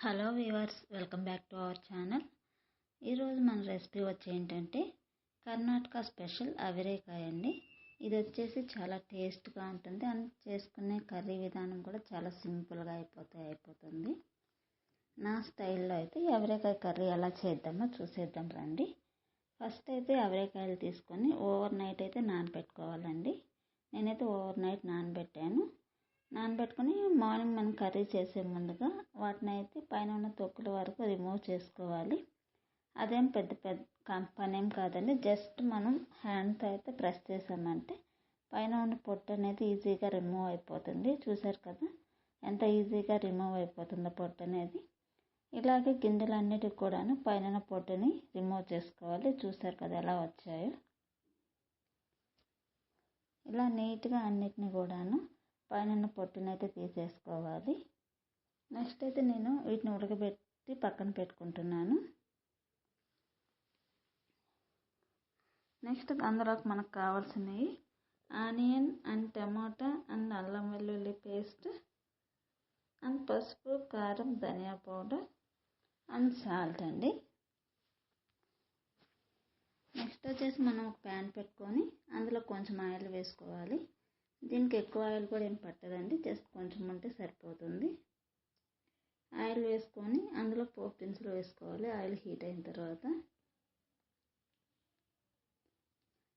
Hello viewers welcome back to our channel. ఈరోజు మన recipe వచ్చి ఏంటంటే కర్ణాటక స్పెషల్ అవిరేకాయ అండి. ఇది వచ్చేసి చాలా టేస్ట్గా ఉంటుంది. అండ్ చేసుకునే కర్రీ విధానం కూడా చాలా సింపుల్గా అయిపోతే అయిపోతుంది. నా స్టైల్లో అయితే ఈ కర్రీ ఎలా చేద్దామో చూసేద్దాం రండి. ఫస్ట్ అయితే అవరేకాయలు తీసుకొని ఓవర్ నైట్ అయితే నానబెట్టుకోవాలండి. నేనైతే ఓవర్ నైట్ నానబెట్టాను. నానబెట్టుకొని మార్నింగ్ మనం కర్రీ చేసే ముందుగా వాటిని అయితే పైన ఉన్న తొక్కుల వరకు రిమూవ్ చేసుకోవాలి. అదేం పెద్ద పెద్ద పని ఏం కాదండి. జస్ట్ మనం హ్యాండ్తో అయితే ప్రెస్ చేసామంటే పైన ఉన్న పొట్టు అనేది ఈజీగా రిమూవ్ అయిపోతుంది. చూసారు కదా ఎంత ఈజీగా రిమూవ్ అయిపోతుందో పొట్టు అనేది. ఇలాగే గింజలన్నిటికి కూడాను పైన పొట్టుని రిమూవ్ చేసుకోవాలి. చూసారు కదా ఎలా వచ్చాయో. ఇలా నీట్గా అన్నిటిని కూడాను పైన పొట్టునైతే తీసేసుకోవాలి. నెక్స్ట్ అయితే నేను వీటిని ఉడకబెట్టి పక్కన పెట్టుకుంటున్నాను. నెక్స్ట్ అందులోకి మనకు కావాల్సినవి ఆనియన్ అండ్ టమాటా అండ్ అల్లం వెల్లుల్లి పేస్ట్ అండ్ పసుపు కారం ధనియా పౌడర్ అండ్ సాల్ట్ అండి. నెక్స్ట్ వచ్చేసి మనం ఒక ప్యాన్ పెట్టుకొని అందులో కొంచెం ఆయిల్ వేసుకోవాలి. దీనికి ఎక్కువ ఆయిల్ కూడా ఏం పట్టదండి జస్ట్ కొంచెం ఉంటే సరిపోతుంది. ఆయిల్ వేసుకొని అందులో పోపు దినుసులు వేసుకోవాలి ఆయిల్ హీట్ అయిన తర్వాత.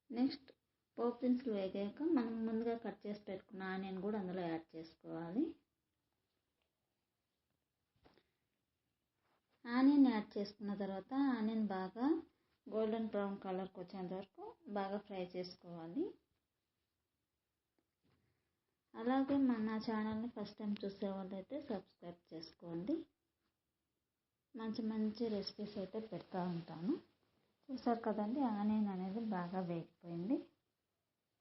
నెక్స్ట్ పోపు దినుసులు వేగాక మనం ముందుగా కట్ చేసి పెట్టుకున్న ఆనియన్ కూడా అందులో యాడ్ చేసుకోవాలి. ఆనియన్ యాడ్ చేసుకున్న తర్వాత ఆనియన్ బాగా గోల్డెన్ బ్రౌన్ కలర్కి వచ్చేంత వరకు బాగా ఫ్రై చేసుకోవాలి. అలాగే మన ఛానల్ని ఫస్ట్ టైం చూసే వాళ్ళైతే సబ్స్క్రైబ్ చేసుకోండి. మంచి మంచి రెసిపీస్ అయితే పెడతా ఉంటాను. చూసారు కదండి ఆనియన్ అనేది బాగా వేగిపోయింది.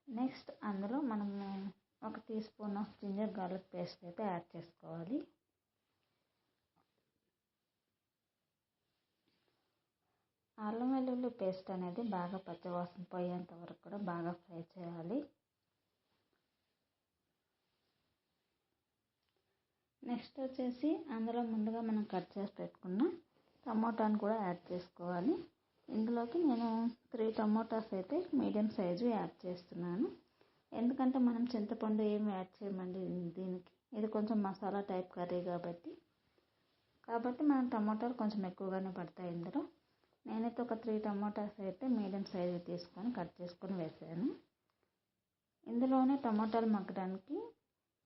నెక్స్ట్ అందులో మనము ఒక teaspoon of ginger garlic paste అయితే యాడ్ చేసుకోవాలి. అల్లం వెల్లుల్లి పేస్ట్ అనేది బాగా పచ్చవాసన పోయేంత వరకు కూడా బాగా ఫ్రై చేయాలి. నెక్స్ట్ వచ్చేసి అందులో ముందుగా మనం కట్ చేసి పెట్టుకున్న టమోటాను కూడా యాడ్ చేసుకోవాలి. ఇందులోకి నేను త్రీ టమోటాస్ అయితే మీడియం సైజు యాడ్ చేస్తున్నాను. ఎందుకంటే మనం చింతపండు ఏమి యాడ్ చేయమండి దీనికి. ఇది కొంచెం మసాలా టైప్ కర్రీ కాబట్టి. కాబట్టి మనం టమోటాలు కొంచెం ఎక్కువగానే పడతాయి ఇందులో. నేనైతే ఒక త్రీ టమోటాస్ అయితే మీడియం సైజు తీసుకొని కట్ చేసుకొని వేసాను. ఇందులోనే టమోటాలు మగ్గడానికి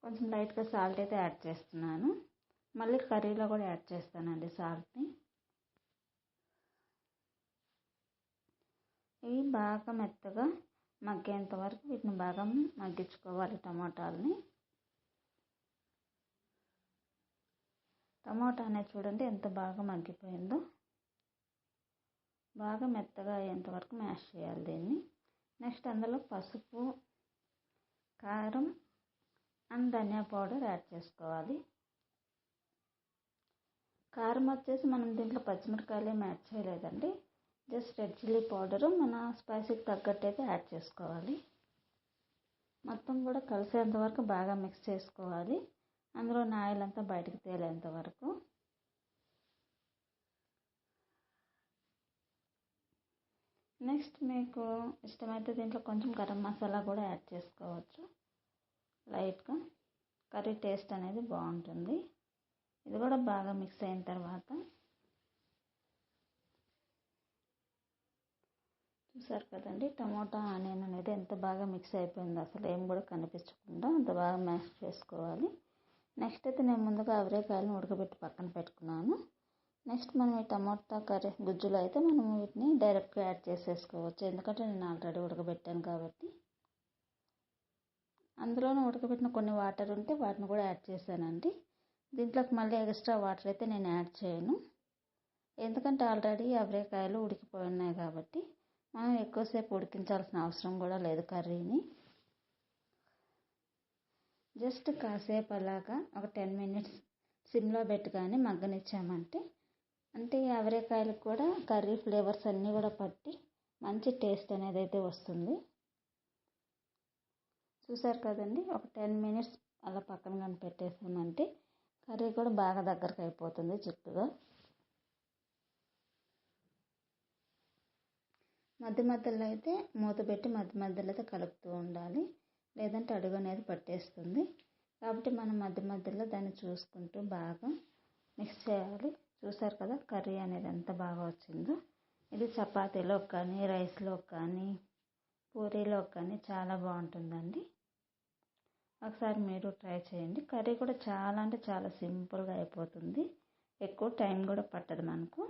కొంచెం లైట్గా సాల్ట్ అయితే యాడ్ చేస్తున్నాను. మళ్ళీ కర్రీలో కూడా యాడ్ చేస్తానండి సాల్ట్ని. ఇవి బాగా మెత్తగా మగ్గేంత వరకు వీటిని బాగా మగ్గించుకోవాలి టమాటాలని. టమాటా అనేది చూడండి ఎంత బాగా మగ్గిపోయిందో. బాగా మెత్తగా అయ్యేంత వరకు మ్యాష్ చేయాలి దీన్ని. నెక్స్ట్ అందులో పసుపు కారం అండ్ ధనియా పౌడర్ యాడ్ చేసుకోవాలి. కారం వచ్చేసి మనం దీంట్లో పచ్చిమిరకాయలు ఏమి యాడ్ చేయలేదండి. జస్ట్ రెడ్ చిల్లీ పౌడరు మన స్పైసీకి తగ్గట్టు అయితే యాడ్ చేసుకోవాలి. మొత్తం కూడా కలిసేంత వరకు బాగా మిక్స్ చేసుకోవాలి. అందులో ఆయిల్ అంతా బయటకు తేలేంత వరకు. నెక్స్ట్ మీకు ఇష్టమైతే దీంట్లో కొంచెం గరం మసాలా కూడా యాడ్ చేసుకోవచ్చు. లైట్గా కర్రీ టేస్ట్ అనేది బాగుంటుంది. ఇది కూడా బాగా మిక్స్ అయిన తర్వాత చూసారు కదండి టమోటా ఆనియన్ అనేది ఎంత బాగా మిక్స్ అయిపోయిందో అసలు ఏం కూడా కనిపించకుండా అంత బాగా మ్యాష్ చేసుకోవాలి. నెక్స్ట్ అయితే నేను ముందుగా అవరేకాయలను ఉడకబెట్టి పక్కన పెట్టుకున్నాను. నెక్స్ట్ మనం ఈ టమోటా కర్రీ గుజ్జులో అయితే మనం వీటిని డైరెక్ట్గా యాడ్ చేసేసుకోవచ్చు. ఎందుకంటే నేను ఆల్రెడీ ఉడకబెట్టాను కాబట్టి అందులోనే ఉడకబెట్టిన కొన్ని వాటర్ ఉంటే వాటిని కూడా యాడ్ చేశానండి. దీంట్లోకి మళ్ళీ ఎక్స్ట్రా వాటర్ అయితే నేను యాడ్ చేయను. ఎందుకంటే ఆల్రెడీ అవరేకాయలు ఉడికిపోయి ఉన్నాయి కాబట్టి మనం ఎక్కువసేపు ఉడికించాల్సిన అవసరం కూడా లేదు కర్రీని. జస్ట్ కాసేపు అలాగా ఒక టెన్ మినిట్స్ సిమ్లో పెట్టుకొని మగ్గనిచ్చామంటే అంటే ఈ అవరేకాయలకు కూడా కర్రీ ఫ్లేవర్స్ అన్నీ కూడా పట్టి మంచి టేస్ట్ అనేది అయితే వస్తుంది. చూసారు కదండి? ఒక టెన్ మినిట్స్ అలా పక్కన కానీ పెట్టేసామంటే కర్రీ కూడా బాగా దగ్గరకు అయిపోతుంది చిక్కుగా మధ్య మధ్యలో అయితే మూత పెట్టి మధ్య మధ్యలో అయితే కలుపుతూ ఉండాలి. లేదంటే అడుగు అనేది పట్టేస్తుంది. కాబట్టి మనం మధ్య మధ్యలో దాన్ని చూసుకుంటూ బాగా మిక్స్ చేయాలి. చూసారు కదా కర్రీ అనేది ఎంత బాగా వచ్చిందో. ఇది చపాతీలో కానీ రైస్లో కానీ పూరీలో కానీ చాలా బాగుంటుందండి. ఒకసారి మీరు ట్రై చేయండి. కర్రీ కూడా చాలా అంటే చాలా సింపుల్గా అయిపోతుంది. ఎక్కువ టైం కూడా పట్టదు మనకు.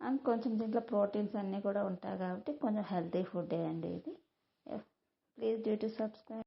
అండ్ కొంచెం దీంట్లో ప్రోటీన్స్ అన్నీ కూడా ఉంటాయి కాబట్టి కొంచెం హెల్తీ ఫుడ్ అండి ఇది. Please due to subscribe